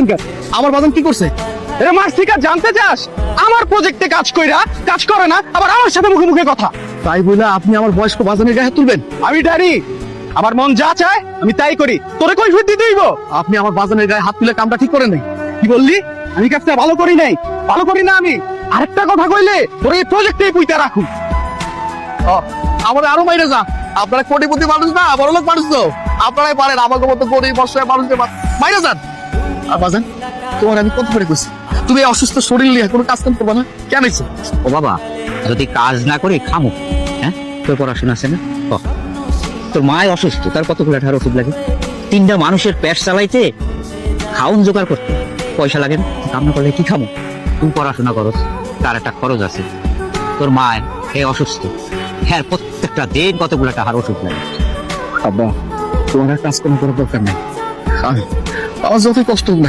মারছেন কেন? আমার বাজান কি করছে? এরা মারছি কাজ জানতে চাস? আমার প্রজেক্টে কাজ কইরা, কাজ করে না, আবার আমার সাথে মুখে মুখে কথা। তাই বলে আপনি আমার বয়স্ক বাজানের গায়ে তুলবেন। আমি ডারি। আমার মন যা চায়, আমি তাই করি। তোরে কই ফুট দিতে হইব। আপনি আমার বাজানের গায়ে হাত তুলে কামটা ঠিক করেন নাই। কি বললি? আমি কাজটা ভালো করি নাই? ভালো করি না আমি। আরেকটা কথা কইলে, তোর এই প্রজেক্টে পুইতা রাখুন আমাদের আরও বাইরে যা। আপনারা কোটিপতি মানুষ না বড় লোক মানুষ তো। আপনারাই পারেন, আমাকে মতো গরিব বর্ষায় মানুষকে মা- বাইরে যান। আর বাজান তোমার আমি কত করে কইছি? তুমি অসুস্থ শরীর নিয়ে কোনো কাজ কাম করবে না? কেন ও বাবা যদি কাজ না করে খামো হ্যাঁ? তোর পড়াশোনা আছে না। তোর মায় অসুস্থ তার কতগুলো ঠার ওষুধ লাগে? তিনটা মানুষের পেট চালাইতে খাউন জোগাড় করতে। পয়সা লাগে না কাম না করলে কি খামো? তুই পড়াশোনা করো তার একটা খরচ আছে। তোর মায় হে অসুস্থ হ্যাঁ প্রত্যেকটা দিন কতগুলো টাকার ওষুধ লাগে? আব্বা তোমার কাজ কোনো করার দরকার নাই। আমি- আমার যতই কষ্ট হোক